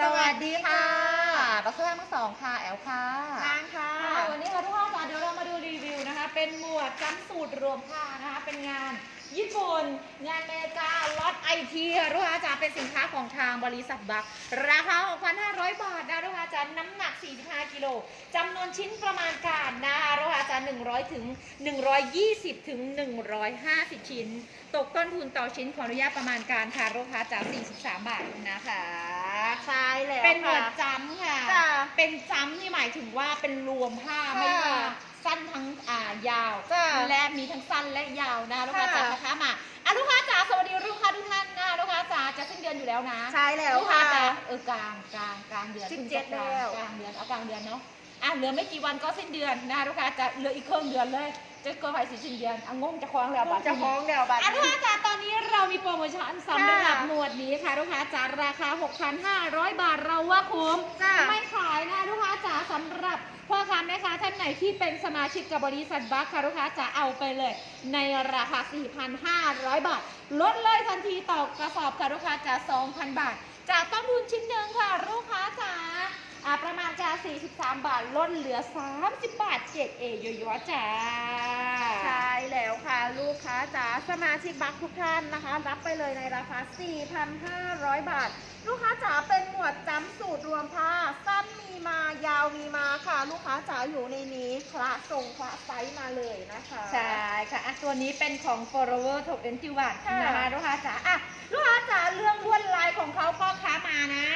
สวัสดีค่ะบักเซอร์ทั้งสองค่ะ แอลค่ะนางค่ะค่ะ วันนี้ค่ะทุกท่านค่ะเดี๋ยวเรามาดูรีวิวนะคะ เป็นหมวดจำสูตรรวมผ้านะคะ เป็นงานญี่ปุ่น งานอเมริกาล็อตไอทีค่ะลูกค้าจ๋าเป็นสินค้าของทางบริษัทบัก ราคา 6,500 บาทนะลูกค้าจ๋าน้ำหนัก 45 กิโลจำนวนชิ้นประมาณการนะคะลูกค้าจ๋า100 ถึง 120 ถึง 150 ชิ้น ตกต้นทุนต่อชิ้นขออนุญาตประมาณการค่ะลูกค้าจ๋า43 บาทนะคะ ใช่แล้วเป็นหมวดค่ะจำค่ะ จ้ะเป็นจำนี่หมายถึงว่าเป็นรวมผ้าไม่ว่าสั้นทั้งอ่ายาว จ้ะและมีทั้งสั้นและยาวนะลูกค้าจ๋าค่ะ นะคะมาอะลูกค้าจ๋าสวัสดีลูกค้าทุกท่านนะลูกค้าจ๋าจะสิ้นเดือนอยู่แล้วนะใช่แล้วลูกค้าค่ะ จ๋าเออกลางกลางกลางเดือนสิบพิ่งเจ็ดจะกลางแล้ว กลางเดือนเอากลางเดือนเนาะ อะเหลือไม่กี่วันก็สิ้นเดือนนะลูกค้าจะเหลืออีกครึ่งเดือนเลย จะเกินไปสิสิ้นเดือนอะงงจะคล้องแล้วบัดจะนี้ฟ้องแล้วบัตร อะลูกค้าจ๋าตอนนี้เรามีโปรโมชั่นสำหรับค่ะหมวดนี้ค่ะลูกค้าจ๋าราคา 6,500 บาทเราว่าคุ้มจ้ะไม่ขายนะลูกค้าจ๋าสำหรับพ่อค้าแม่ค้าท่านไหนที่เป็นสมาชิกกับบริษัทบัคค่ะลูกค้าจ๋าเอาไปเลย ในราคา 4,500 บาท ลดเลยทันทีต่อกระสอบค่ะลูกค้าจ๋า2,000 บาท จากต้นทุนชิ้นหนึ่งค่ะลูกค้าจ๋า อ่าประมาณจา43 บาทลดเหลือ 30 บาทเจ็ดเอโยโย่จ้า ใช่แล้วค่ะลูกค้าจ๋าสมาชิกบัคทุกท่านนะคะ รับไปเลยในราคา 4,500 บาท ลูกค้าจ๋าเป็นหมวดจำสูตรรวมผ้า สั้นมีมายาวมีมาค่ะ ลูกค้าจ๋าอยู่ในนี้คละส่งคละไซส์มาเลยนะคะ ใช่ค่ะอะตัวนี้เป็นของ Forever 21ค่ะนะคะลูกค้าจ๋าอะลูกค้าจ๋าเรื่องลวดลายของเขาพ่อค้ามานะ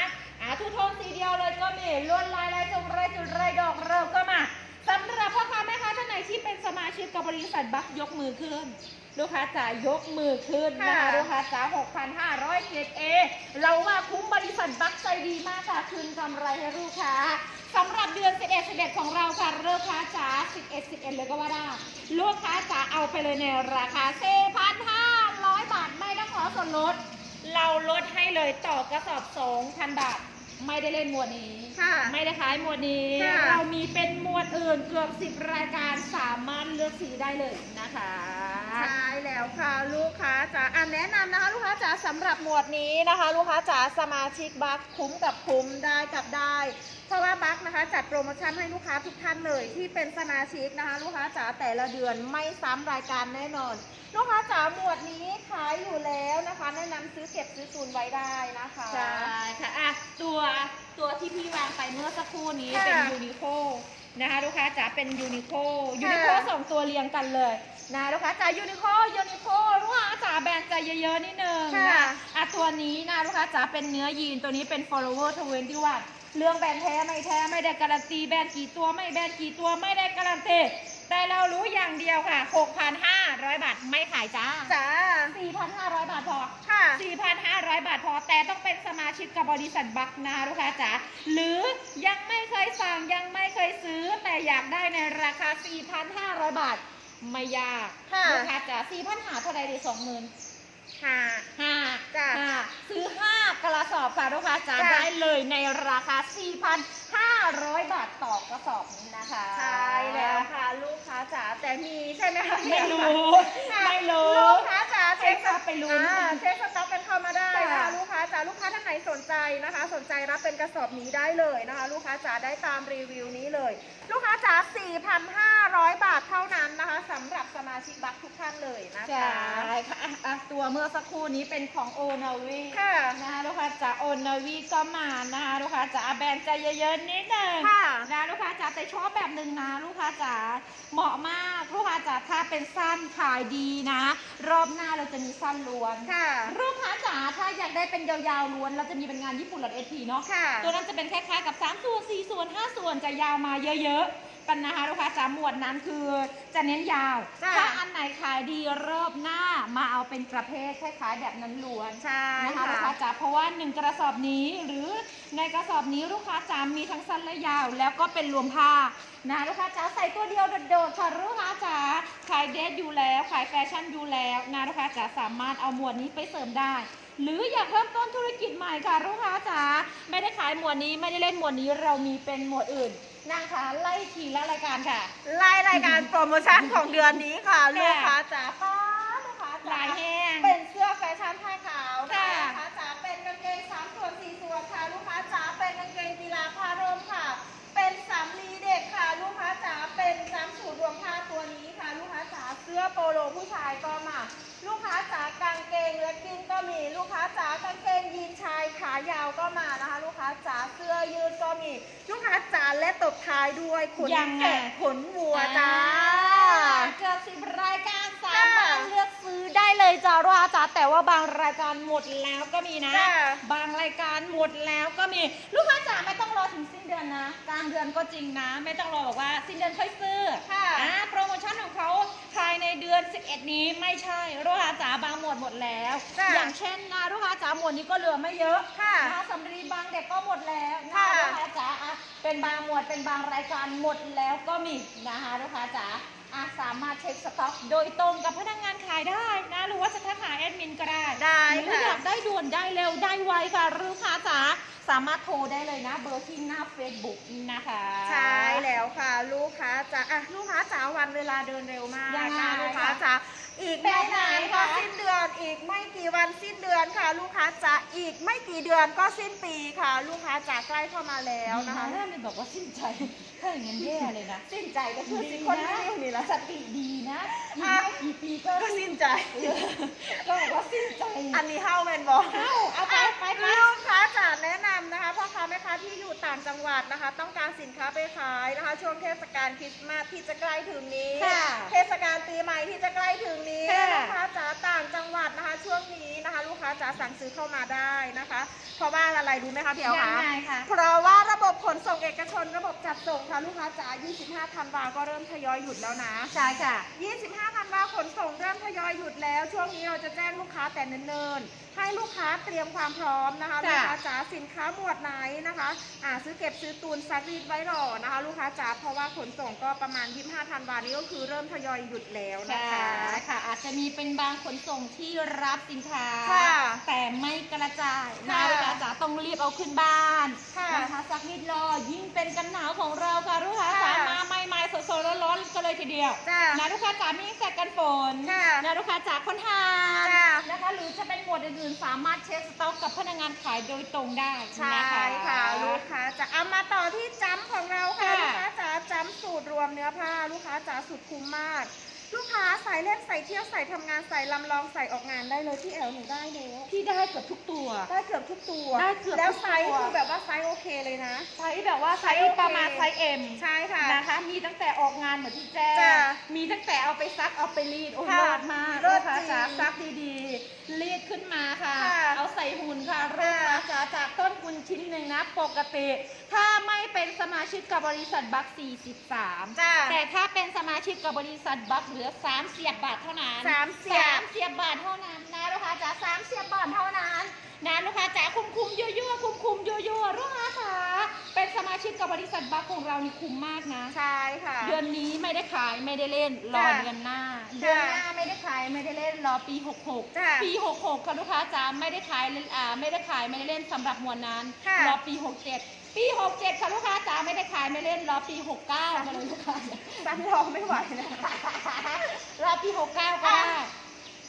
ลยก็มีลวดลายลายทรงลายจุดลายดอกเริ่มก็มาสำหรับพ่อค้าแม่ค้าท่านไหนที่เป็นสมาชิกกับบริษัทบัคยกมือขึ้นลูกค้าจ๋ายกมือขึ้นนะคะค่ะลูกค้าจ๋า6,500เกรดเอเราว่าคุ้มบริษัทบัคใจดีมากค่ะคืนกำไรให้ลูกค้าสำหรับเดือน 11 11 ของเราค่ะลูกค้าจ๋า11 11 เลยก็ว่าได้ลูกค้าจ๋าเอาไปเลยในราคา4,500 บาทไม่ต้องขอส่วนลด เราลดให้เลยต่อกระสอบ 2,000 บาท ไม่ได้เล่นหมวดนี้ ค่ะไม่ได้ขายหมวดนี้ ค่ะ เรามีเป็นหมวดอื่นเกือบ10รายการสามารถเลือกสีได้เลยนะคะ ใช่แล้วค่ะลูกค้าจ๋าอะแนะนำนะคะลูกค้าจ๋าสำหรับหมวดนี้นะคะ ลูกค้าจ๋าสมาชิกบัคคุ้มกับคุ้มได้กับได้ เพราะว่าบัคนะคะ จัดโปรโมชั่นให้ลูกค้าทุกท่านเลยที่เป็นสมาชิกนะคะ ลูกค้าจ๋าแต่ละเดือนไม่ซ้ำรายการแน่นอน ลูกค้าจ๋าหมวดนี้ขายอยู่แล้วนะคะ แนะนำซื้อเก็บซื้อตุนไว้ได้นะคะใช่ค่ะอะตัวตัวที่พี่วางไปเมื่อสักครู่นี้ค่ะเป็นยูนิโค นะคะลูกค้าจ๋าเป็นยูนิโคยูนิโคค่ะสองตัวเรียงกันเลยนะลูกค้าจ๋ายูนิโคยูนิโคลูกค้าจ๋าแบรนด์ใจเยอะๆนิดนึงค่ะนะอะตัวนี้นะลูกค้าจ๋าเป็นเนื้อยีนตัวนี้เป็น follower 21เรื่องแบรนด์แท้ไม่แท้ไม่ได้การันตีแบรนด์กี่ตัวไม่แบรนด์กี่ตัวไม่ได้การันตีแต่เรารู้อย่างเดียวค่ะ 6,500 บาทไม่ขายจ้าจ๋า4,500 บาทพอค่ะ 4,500 บาทพอแต่ต้องเป็นสมาชิกกับบริษัทบักนาลูกค้าจ๋าหรือยังไม่เคยสั่งยังไม่เคยซื้อ แต่อยากได้ในราคา 4,500 บาท ไม่ยากค่ะลูกค้าจ๋า4,500หาเท่าไหร่ดี20,000 ค่ะห้าจ้ะห้าซื้อ5กระสอบค่ะลูกค้าจ๋าจ้ะได้เลยในราคา 4,500 บาทต่อกระสอบนี้นะคะ ใช่แล้วค่ะลูกค้าจ๋าแต่มีใช่ไหมคะไม่รู้ค่ะไม่รู้ลูกค้าจ๋าเช็คครับไปลุ้นอ่าเช็คสต็อกกันเข้ามาได้ค่ะค่ะลูกค้าจ๋าลูกค้าท่านไหนสนใจนะคะ สนใจรับเป็นกระสอบนี้ได้เลยนะคะ ลูกค้าจ๋าได้ตามรีวิวนี้เลย ลูกค้าจ๋า4,500 บาทเท่านั้นนะคะสำหรับส มาชิกบัคทุกท่านเลยนะใช่คะค่ะอะอะตัวเมื่อสักครู่นี้เป็นของโอนาวีค่ะ นะคะลูกค้าจ๋าโอนาวีก็มานะคะลูกค้าจ๋าแบรนด์ใจเยอะๆนิดหนึ่งค่ะ นะลูกค้าจ๋าแต่ชอบแบบหนึ่งนะลูกค้าจ๋าเหมาะมากลูกค้าจ๋าถ้าเป็นสั้นขายดีนะ รอบหน้าเราจะมีสั้นล้วนค่ะ ลูกค้าจ๋าถ้าอยากได้เป็นยาวๆล้วน เราจะมีเป็นงานญี่ปุ่นหลอดเอทีเนาะค่ะ ตัวนั้นจะเป็นคล้ายๆกับ3ส่วน4ส่วน5ส่วนจะยาวมาเยอะๆ กันนะคะลูกค้าจ๋าหมวดนั้นคือจะเน้นยาว จ้ะ ถ้าอันไหนขายดีรอบหน้ามาเอาเป็นประเภทคล้าย ๆ แบบนั้นล้วน ใช่นะคะลูกค้าค่ะ จ๋าเพราะว่าหนึ่งกระสอบนี้หรือในกระสอบนี้ลูกค้าจ๋ามีทั้งสั้นและยาว แล้วก็เป็นรวมผ้านะลูกค้าจ๋าใส่ตัวเดียวโดดๆค่ะลูกค้าจ๋าขายเดทอยู่แล้วขายแฟชั่นอยู่แล้วนะลูกค้าจ๋าสามารถเอาหมวดนี้ไปเสริมได้ หรืออยากเริ่มต้นธุรกิจใหม่ค่ะลูกค้าจ๋าไม่ได้ขายหมวดนี้ไม่ได้เล่นหมวดนี้เรามีเป็นหมวดอื่น นางคะไล่ทีละรายการค่ะ ไล่รายการโปรโมชั่นของเดือนนี้ค่ะค่ะลูกค้าจ๋าป้าลูกค้าจ๋าลายแห้ง เป็นเสื้อแฟชั่นผ้าขาว ค่ะ ลูกค้าจ๋าเป็นกางเกงสามส่วนสี่ส่วนค่ะ ลูกค้าจ๋าเป็นายาวก็มานะคะ ลูกค้าจ๋าเสื้อยืดก็มี ลูกค้าจ๋าและ ตบท้ายด้วยขนยังไง แกะขนวัวจ้า เกือบสิบรายการ สามารถเลือกซื้อได้เลยจ้าลูกค้าจ๋าแต่ว่าบางรายการหมดแล้วก็มีนะ จ้าบางรายการหมดแล้วก็มี ลูกค้าจ๋าไม่ต้องรอถึงสิ้นเดือนนะกลางเดือนก็จริงนะ ไม่ต้องรอบอกว่าสิ้นเดือนค่อยซื้อ ค่ะ อ่าโปรโมชั่นของเขาภายในเดือน 11 นี้ไม่ใช่ลูกค้าจ๋าบางหมวดหมดแล้ว จ้ะอย่างเช่นนะลูกค้าจ๋าหมวดนี้ก็เหลือไม่เยอะค่ะนะคะสำลีบางเด็กก็หมดแล้วนะค่ะลูกค้าจ๋าอะเป็นบางหมวดเป็นบางรายการหมดแล้วก็มีนะคะลูกค้าจ๋า อะสามารถเช็คสต็อกโดยตรงกับพนักงานขายได้นะ หรือว่าจะทักหาแอดมินก็ได้ได้หรือค่ะ อยากได้ด่วนได้เร็วได้ไวค่ะลูกค้าจ๋าสามารถโทรได้เลยนะ เบอร์ที่หน้า Facebook นะคะใช่แล้วค่ะ ลูกค้าจ๋าอะลูกค้าจ๋าวันเวลาเดินเร็วมากยังไงนะลูกค้าจ๋าอีกเป็ไม่นไงนานค่ะคะสิ้นเดือน อีกไม่กี่วันสิ้นเดือนค่ะ ลูกค้าจ๋าอีกไม่กี่เดือนก็สิ้นปีค่ะ ลูกค้าจ๋าใกล้เข้ามาแล้วนะคะ ถ้าไม่บอกว่าสิ้นใจ ถ้าอย่างนั้นแย่เลยนะ สิ้นใจก็คือดีสินะคนไม่อยู่นี่ละ สติดีนะอีกอะไม่กี่ปีก็ก็สิ้นใจก็บอกว่าสิ้นใจอันนี้เฮ้าแมนบอกเอาเอาไปไปไป ลูกค้าจ๋าแนะนำ นะคะพ่อค้าแม่ค้าที่อยู่ต่างจังหวัดนะคะ ต้องการสินค้าไปขายนะคะ ช่วงเทศกาลคริสต์มาสที่จะใกล้ถึงนี้ ค่ะเทศกาลปีใหม่ที่จะใกล้ถึงนี้ค่ะ ลูกค้าจ๋าต่างจังหวัดนะคะ ช่วงนี้นะคะ ลูกค้าจ๋าสั่งซื้อเข้ามาได้นะคะ เพราะว่าอะไรรู้ไหมคะพี่เอ๋ยัคะงไงคะ เพราะว่าระบบขนส่งเอกชนระบบจัดส่งค่ะลูกค้าจ๋า25ธันวาก็เริ่มทยอยหยุดแล้วนะ ใช่ค่ะ 25ธันวาขนส่งเริ่มทยอยหยุดแล้ว ช่วงนี้เราจะแจ้งลูกค้าแต่เนิ่นๆ ให้ลูกค้าเตรียมความพร้อมนะคะค่ะลูกค้าจ๋าสินค้าหมวดไหนนะคะอ่าซื้อเก็บซื้อตูนซักรีดไว้รอนะคะ ลูกค้าจ๋าเพราะว่าขนส่งก็ประมาณ 25ธันวานี้ก็คือเริ่มทยอยหยุดแล้วนะค่ะคะค่ะ อาจจะมีเป็นบางขนส่งที่รับสินค้าค่ะแต่ไม่กระจายนะค่ะลูกค้าจ๋าต้องรีบเอาขึ้นบ้านค่ะนะคะสักนิดรอยิ่งเป็นกันหนาวของเราค่ะลูกค้าจ๋าค่ะมาใหม่ๆสดๆร้อนๆกันเลยทีเดียวจ้านะลูกค้าจ๋ามีแต่กันฝนค่ะนะลูกค้าจ๋าค้นหา อื่นๆ สามารถเช็คสต็อกกับพนักงานขายโดยตรงได้ใช่นะคะ ค่ะลูกค้าจะเอามาต่อที่จัมของเราค่ะค่ะ ลูกค้าจ๋าจัมสูตรรวมเนื้อผ้า ลูกค้าจ๋าสุดคุ้มมาก ลูกค้าใส่เล่นใส่เที่ยวใส่ทำงานใส่ลำลองใส่ออกงานได้เลยที่แอลหนูได้แล้วพี่ได้เกือบทุกตัว ได้เกือบทุกตัวได้เกือบแล้วทุกไซส์ตัวคือแบบว่าไซส์โอเคเลยนะ ไซส์แบบว่าไซส์โอเค ประมาณไซส์เอ็มใช่ค่ะ นะคะ มีตั้งแต่ออกงานเหมือนที่แจ้งจ้ะมีตั้งแต่เอาไปซักเอาไปรีดโอ้ยค่ะเลิศมากเลิลูศกค้าจริงจ๋าซักดีๆ รีดขึ้นมาค่ะ ค่ะเอาใส่หุ่นค่ะลูกค้าจ๋าจากต้นทุนชิ้นหนึ่งนะ ปกติ ถ้าไม่เป็นสมาชิกกับบริษัทบัค43 จ้า แต่ถ้าเป็นสมาชิกกับบริษัทบัคเหลือ3เสียบบาทเท่านั้นสามเสียบ สามเสียบบาทเท่านั้นนะลูกค้าจ๋าสามเสียบบาทเท่านั้น นะลูกค้าจ๋าคุ้มคุ้มๆยั่วยั่วคุ้มคุ้มๆยั่วยั่วๆลูกค้าจ๋าเป็นสมาชิกกับบริษัทบัคของเรานี่คุ้มมากนะ ใช่ค่ะ เดือนนี้ไม่ได้ขายไม่ได้เล่นรอจ้ะเดือนหน้าจ้ะเดือนหน้าไม่ได้ขายไม่ได้เล่นรอปี จ้ะ66 ปี 66ค่ะลูกค้าจ๋าไม่ได้ขายเล่นอ่าไม่ได้ขายไม่ได้เล่นสำหรับมวลนั้นค่ะ รอปี 67 ปี 67ค่ะลูกค้าจ๋าไม่ได้ขายไม่เล่นรอปี 69กันเลยลูกค้าสันรอไม่ไหวนะ รอปี 69 ก็ได้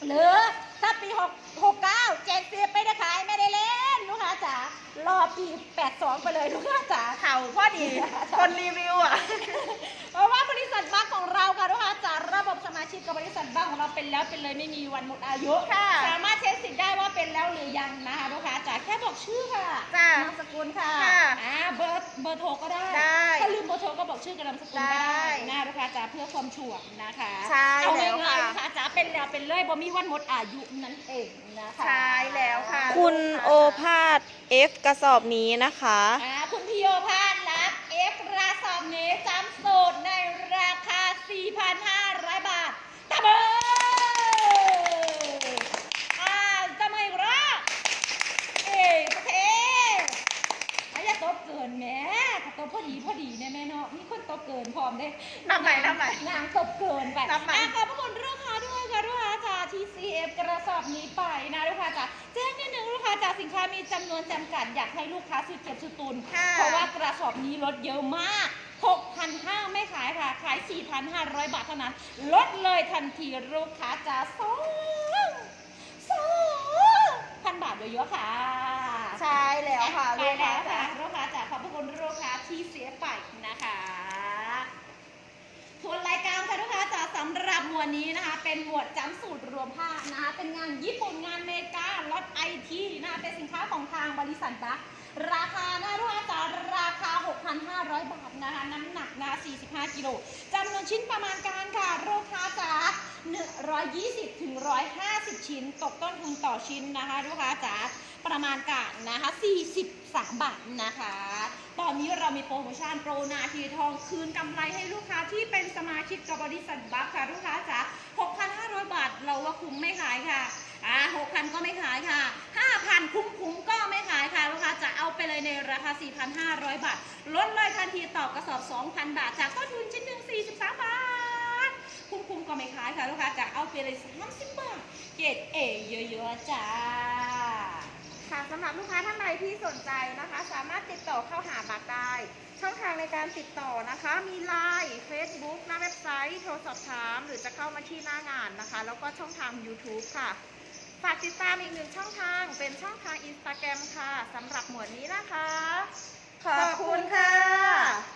หรือถ้าปี6 69 70ไม่ได้ขายไม่ได้เล่นลูกค้าจ๋ารอปี82ไปเลยลูกค้าจ๋าเข่าพอดีคนรีวิวอะเพ เราเป็นแล้วเป็นเลยไม่มีวันหมดอายุค่ะสามารถเช็คสิทธิ์ได้ว่าเป็นแล้วหรือยังนะคะลูกค้าจ๋าแค่บอกชื่อค่ะจ้ะนามสกุลค่ะค่ะอ่าเบอร์เบอร์โทรก็ได้ได้ถ้าลืมเบอร์โทรก็บอกชื่อกับนามสกุลก็ได้ได้นะลูกค้าจ๋าเพื่อความชัวร์นะคะใช่เอาแล้วง่ายๆค่ะลูกค้าจ๋าเป็นแล้วเป็นเลยบ่มีวันหมดอายุนั่นเองนะคะใช่แล้วค่ะ คุณลูกโอค้าภาส F กระสอบนี้นะคะ อ่าคุณพี่โยพานรับเอฟราสอบนี้จำสูตรในราคา 4,500 บาทตะเบออ่าจะมาอีกรอบเอ้ยโอเคอาอย่าตบเกินแหม่ ถ้าตบพอดีพอดีเนี่ยแม่เนาะมีคนตบเกินพร้อมเด้นับใหม่นับใหม่นางตบเกินไปนับใหม่อะขอบพระคุณลูกค้าด้วยค่ะลูกค้าจาก TCF กระสอบนี้ไปนะลูกค้าจ๋าแจ้งนิดนึงลูกค้าจ๋าสินค้ามีจำนวนจำกัดอยากให้ลูกค้าซื้อเก็บซื้อตุนค่ะเพราะว่ากระสอบนี้ลดเยอะมาก6,500ไม่ขายค่ะ ขาย 4,500 บาทเท่านั้น ลดเลยทันทีลูกค้าจ๋าสองสองพันบาทเยอะๆค่ะ ใช่แล้วค่ะไปลูกค้าแล้วจ๋า ค่ะลูกค้าจ๋าขอบพระคุณลูกค้าที่เสียไปนะคะทวนรายการค่ะลูกค้าจ๋าสำหรับหมวดนี้นะคะ เป็นหมวดจำสูตรรวมผ้านะคะ เป็นงานญี่ปุ่นงานเมกาลดไอทีนะคะ เป็นสินค้าของทางบริษัทบัค ราคานะลูกค้าจ๋าราคา 6,500 บาทนะคะน้ำหนักนะ45กิโลจำนวนชิ้นประมาณการค่ะลูกค้าจ๋า120ถึง150 ชิ้น ตกต้นทุนต่อชิ้นนะคะลูกค้าจ๋าประมาณการนะคะ43 บาทนะคะ ตอนนี้เรามีโปรโมชั่นโปรนาทีทองคืนกำไรให้ลูกค้าที่เป็นสมาชิกกับบริษัทบัคค่ะลูกค้าจ๋า6,500 บาทเราว่าคุ้มไม่ขายค่ะ อ่า6,000ก็ไม่ขายค่ะ5,000คุ้มๆก็ไม่ขายค่ะลูกค้าจะเอาไปเลยในราคา 4,500 บาท ลดเลยทันทีต่อกระสอบ 2,000 บาท จากต้นทุนชิ้นหนึ่ง43 บาท คุ้มๆก็ไม่ขายค่ะลูกค้าจะเอาไปเลย 30 บาท เกรดเอเยอะๆจ้าค่ะสำหรับลูกค้าท่านใดที่สนใจนะคะ สามารถติดต่อเข้าหาบักได้ ช่องทางในการติดต่อนะคะ มี Line Facebook หน้าเว็บไซต์ โทรสอบถาม หรือจะเข้ามาที่หน้างานนะคะ แล้วก็ช่องทาง YouTube ค่ะ ฝากติดตามอีกหนึ่งช่องทาง เป็นช่องทางอินสตาแกรมค่ะสำหรับหมวดนี้นะคะ ขอบคุณค่ะ